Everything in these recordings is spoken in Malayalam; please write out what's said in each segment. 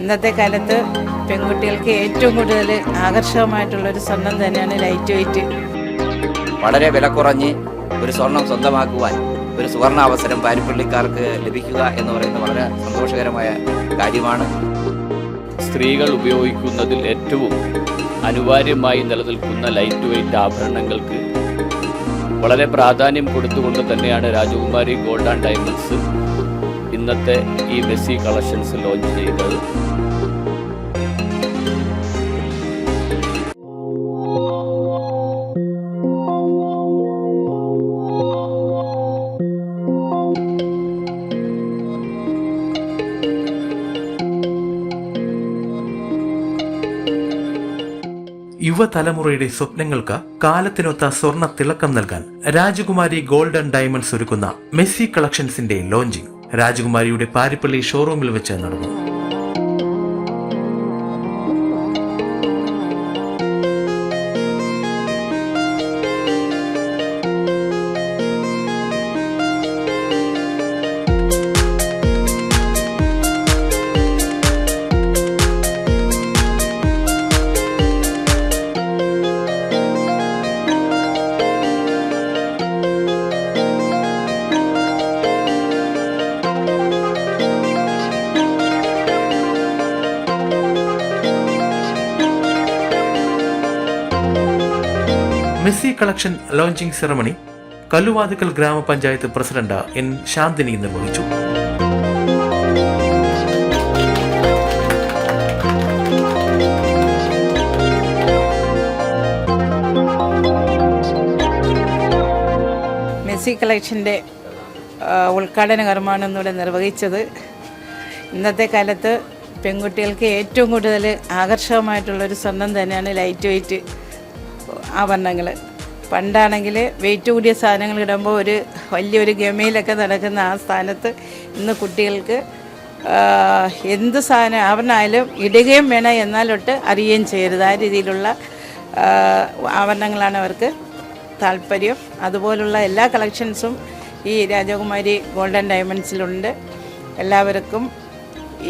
ഇന്നത്തെ കാലത്ത് പെൺകുട്ടികൾക്ക് ഏറ്റവും കൂടുതൽ ആകർഷകമായിട്ടുള്ള ഒരു സ്വർണം തന്നെയാണ് ലൈറ്റ് വെയിറ്റ്. വളരെ വില കുറഞ്ഞ് ഒരു സ്വർണം സ്വന്തമാക്കുവാൻ ഒരു സുവർണ അവസരം പാരിപ്പള്ളിക്കാർക്ക് ലഭിക്കുക എന്ന് പറയുന്നത് വളരെ സന്തോഷകരമായ കാര്യമാണ്. സ്ത്രീകൾ ഉപയോഗിക്കുന്നതിൽ ഏറ്റവും അനിവാര്യമായി നിലനിൽക്കുന്ന ലൈറ്റ് വെയിറ്റ് ആഭരണങ്ങൾക്ക് വളരെ പ്രാധാന്യം കൊടുത്തുകൊണ്ട് തന്നെയാണ് രാജകുമാരി ഗോൾഡ് ആൻഡ് ഡയമണ്ട്സ് ഇന്നത്തെ ഈ മെസ്സി കളക്ഷൻസ് ലോഞ്ച് ചെയ്തത്. യുവതലമുറയുടെ സ്വപ്നങ്ങൾക്ക് കാലത്തിനൊത്ത സ്വർണ തിളക്കം നൽകാൻ രാജകുമാരി ഗോൾഡൻ ഡയമണ്ട്സ് ഒരുക്കുന്ന മെസ്സി കളക്ഷൻസിന്റെ ലോഞ്ചിങ്. രാജകുമാരിയുടെ പാരിപ്പള്ളി ഷോറൂമിൽ വെച്ച് നടന്നു. Messi collection launching ceremony Kalluvathukkal grama panchayat president N Shanthini നിർവഹിച്ചു. മെസ്സി കളക്ഷന്റെ ഉദ്ഘാടന കർമ്മമാണ് ഇന്നിവിടെ നിർവഹിച്ചത്. ഇന്നത്തെ കാലത്ത് പെൺകുട്ടികൾക്ക് ഏറ്റവും കൂടുതൽ ആകർഷകമായിട്ടുള്ളൊരു സ്വർണം തന്നെയാണ് ലൈറ്റ് വെയിറ്റ്. ആഭരണങ്ങൾ പണ്ടാണെങ്കിൽ വെയിറ്റ് കൂടിയ സാധനങ്ങൾ ഇടുമ്പോൾ ഒരു വലിയൊരു ഗമയിലൊക്കെ നടക്കുന്ന ആ സ്ഥാനത്ത് ഇന്ന് കുട്ടികൾക്ക് എന്ത് സാധനം ആഭരണമായാലും ഇടുകയും വേണം എന്നാലൊട്ട് അറിയുകയും ചെയ്യരുത്. ആ രീതിയിലുള്ള ആഭരണങ്ങളാണ് അവർക്ക് താല്പര്യം. അതുപോലുള്ള എല്ലാ കളക്ഷൻസും ഈ രാജകുമാരി ഗോൾഡൻ ഡയമണ്ട്സിലുണ്ട്. എല്ലാവർക്കും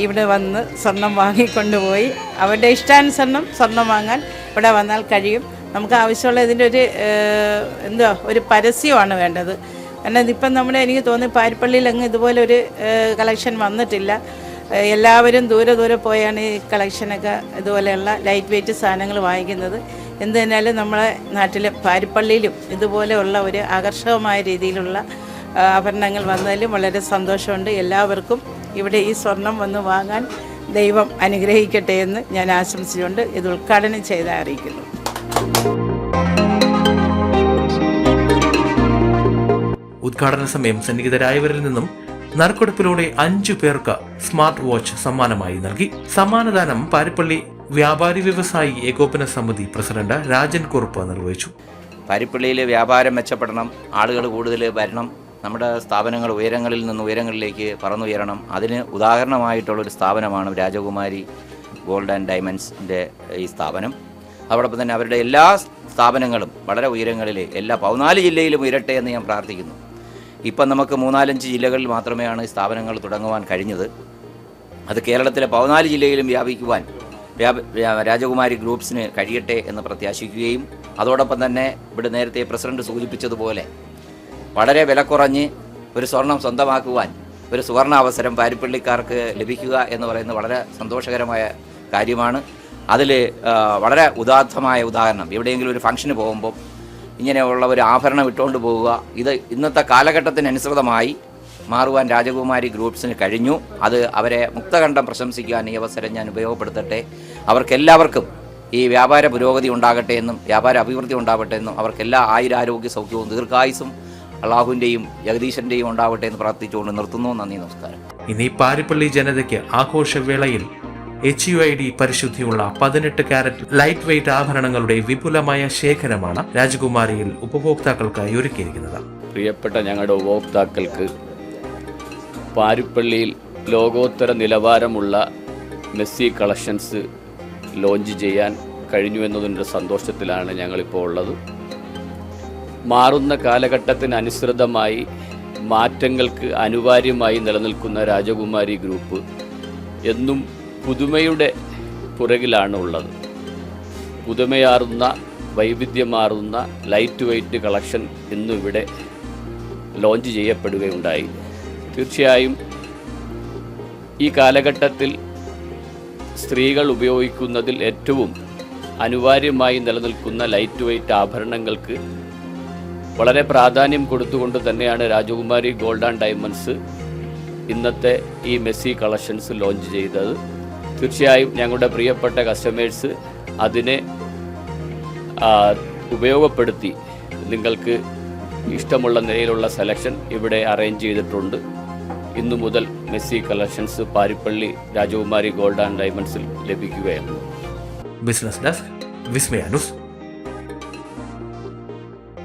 ഇവിടെ വന്ന് സ്വർണം വാങ്ങിക്കൊണ്ടുപോയി. അവരുടെ ഇഷ്ടാനുസരണം സ്വർണം വാങ്ങാൻ ഇവിടെ വന്നാൽ കഴിയും. നമുക്ക് ആവശ്യമുള്ള ഇതിന്റെ ഒരു എന്തോ ഒരു പരസ്യമാണ് വേണ്ടത്. കാരണം ഇതിപ്പം നമ്മുടെ എനിക്ക് തോന്നി പാരിപ്പള്ളിയിൽ അങ്ങ് ഇതുപോലെ ഒരു കളക്ഷൻ വന്നിട്ടില്ല. എല്ലാവരും ദൂരെ ദൂരെ പോയാണ് ഈ കളക്ഷനൊക്കെ ഇതുപോലെയുള്ള ലൈറ്റ് വെയിറ്റ് സാധനങ്ങൾ വാങ്ങിക്കുന്നത്. എന്ത് തന്നെയാലും നമ്മളെ നാട്ടിലെ പാരിപ്പള്ളിയിലും ഇതുപോലെയുള്ള ഒരു ആകർഷകമായ രീതിയിലുള്ള ആഭരണങ്ങൾ വന്നതിലും വളരെ സന്തോഷമുണ്ട്. എല്ലാവർക്കും ഇവിടെ ഈ സ്വർണം വന്ന് വാങ്ങാൻ ദൈവം അനുഗ്രഹിക്കട്ടെ എന്ന് ഞാൻ ആശംസിച്ചുകൊണ്ട് ഇത് ഉദ്ഘാടനം ചെയ്ത് അറിയിക്കുന്നു. ഉദ്ഘാടന സമയം സന്നിഹിതരായവരിൽ നിന്നും നറുക്കെടുപ്പിലൂടെ അഞ്ചു പേർക്ക് സ്മാർട്ട് വാച്ച് സമ്മാനമായി നൽകി. സമ്മാനദാനം പാരിപ്പള്ളി വ്യാപാരി വ്യവസായി ഏകോപന സമിതി പ്രസിഡന്റ് രാജൻ കുറുപ്പ് നിർവഹിച്ചു. പാരിപ്പള്ളിയിലെ വ്യാപാരം മെച്ചപ്പെടണം ആളുകൾ കൂടുതൽ വരണം നമ്മുടെ സ്ഥാപനങ്ങൾ ഉയരങ്ങളിൽ നിന്ന് ഉയരങ്ങളിലേക്ക് പറന്നുയരണം. അതിന് ഉദാഹരണമായിട്ടുള്ളൊരു സ്ഥാപനമാണ് രാജകുമാരി ഗോൾഡ് ആൻഡ് ഡയമണ്ട്സിന്റെ ഈ സ്ഥാപനം. അതോടൊപ്പം തന്നെ അവരുടെ എല്ലാ സ്ഥാപനങ്ങളും വളരെ ഉയരങ്ങളിൽ എല്ലാ പതിനാല് ജില്ലയിലും ഉയരട്ടെ എന്ന് ഞാൻ പ്രാർത്ഥിക്കുന്നു. ഇപ്പം നമുക്ക് മൂന്നാലഞ്ച് ജില്ലകളിൽ മാത്രമേയാണ് ഈ സ്ഥാപനങ്ങൾ തുടങ്ങുവാൻ കഴിഞ്ഞത്. അത് കേരളത്തിലെ പതിനാല് ജില്ലയിലും വ്യാപിക്കുവാൻ രാജകുമാരി ഗ്രൂപ്പ്സിന് കഴിയട്ടെ എന്ന് പ്രത്യാശിക്കുകയും അതോടൊപ്പം തന്നെ ഇവിടെ നേരത്തെ പ്രസിഡന്റ് സൂചിപ്പിച്ചതുപോലെ വളരെ വില കുറഞ്ഞ് ഒരു സ്വർണം സ്വന്തമാക്കുവാൻ ഒരു സുവർണ അവസരം പാരിപ്പള്ളിക്കാർക്ക് ലഭിക്കുക എന്ന് പറയുന്നത് വളരെ സന്തോഷകരമായ കാര്യമാണ്. അതിൽ വളരെ ഉദാത്തമായ ഉദാഹരണം. എവിടെയെങ്കിലും ഒരു ഫംഗ്ഷന് പോകുമ്പോൾ ഇങ്ങനെയുള്ള ഒരു ആഭരണം ഇട്ടുകൊണ്ട് പോവുക. ഇത് ഇന്നത്തെ കാലഘട്ടത്തിനനുസൃതമായി മാറുവാൻ രാജകുമാരി ഗ്രൂപ്പ്സിന് കഴിഞ്ഞു. അത് അവരെ മുക്തകണ്ഠം പ്രശംസിക്കുവാൻ ഈ അവസരം ഞാൻ ഉപയോഗപ്പെടുത്തട്ടെ. അവർക്കെല്ലാവർക്കും ഈ വ്യാപാര പുരോഗതി ഉണ്ടാകട്ടെ എന്നും വ്യാപാര അഭിവൃദ്ധി ഉണ്ടാവട്ടെ എന്നും അവർക്കെല്ലാ ആയുരാരോഗ്യ സൗഖ്യവും ദീർഘായുസും അള്ളാഹുവിന്റെയും ജഗദീശന്റെയും ഉണ്ടാവട്ടെ എന്ന് പ്രാർത്ഥിച്ചുകൊണ്ട് നിർത്തുന്നു. നന്ദി നമസ്കാരം. ഇനി പാരിപ്പള്ളി ജനതയ്ക്ക് ആഘോഷവേളയിൽ എച്ച് യു ഐ ഡി പരിശുദ്ധിയുള്ള പതിനെട്ട് കാരറ്റ് ലൈറ്റ് വെയിറ്റ് ആഭരണങ്ങളുടെ വിപുലമായ ശേഖരമാണ് രാജകുമാരിയിൽ ഉപഭോക്താക്കൾക്കായി ഒരുക്കിയിരിക്കുന്നത്. പ്രിയപ്പെട്ട ഞങ്ങളുടെ ഉപഭോക്താക്കൾക്ക് പാരിപ്പള്ളിയിൽ ലോകോത്തര നിലവാരമുള്ള മെസ്സി കളക്ഷൻസ് ലോഞ്ച് ചെയ്യാൻ കഴിഞ്ഞു എന്നതിന്റെ സന്തോഷത്തിലാണ് ഞങ്ങളിപ്പോൾ ഉള്ളത്. മാറുന്ന കാലഘട്ടത്തിനനുസൃതമായി മാറ്റങ്ങൾക്ക് അനിവാര്യമായി നിലനിൽക്കുന്ന രാജകുമാരി ഗ്രൂപ്പ് എന്നും പുതുമയുടെ പുറകിലാണ് ഉള്ളത് പുതുമയാർന്ന വൈവിധ്യമാർന്ന ലൈറ്റ് വെയ്റ്റ് കളക്ഷൻ ഇന്നിവിടെ ലോഞ്ച് ചെയ്യപ്പെടുകയുണ്ടായി. തീർച്ചയായും ഈ കാലഘട്ടത്തിൽ സ്ത്രീകൾ ഉപയോഗിക്കുന്നതിൽ ഏറ്റവും അനിവാര്യമായി നിലനിൽക്കുന്ന ലൈറ്റ് വെയ്റ്റ് ആഭരണങ്ങൾക്ക് വളരെ പ്രാധാന്യം കൊടുത്തുകൊണ്ട് തന്നെയാണ് രാജകുമാരി ഗോൾഡ് ആൻഡ് ഡയമണ്ട്സ് ഇന്നത്തെ ഈ മെസ്സി കളക്ഷൻസ് ലോഞ്ച് ചെയ്തത്. തീർച്ചയായും ഞങ്ങളുടെ പ്രിയപ്പെട്ട കസ്റ്റമേഴ്സ് അതിനെ ഉപയോഗപ്പെടുത്തി. നിങ്ങൾക്ക് ഇഷ്ടമുള്ള നിലയിലുള്ള സെലക്ഷൻ ഇവിടെ അറേഞ്ച് ചെയ്തിട്ടുണ്ട്. ഇന്നു മുതൽ മെസ്സി കളക്ഷൻസ് പാരിപ്പള്ളി രാജകുമാരി ഗോൾഡ് ആൻഡ് ഡയമണ്ട്സിൽ ലഭിക്കുകയാണ്. ബിസിനസ് ഡെസ്ക് വിസ്മയ ന്യൂസ്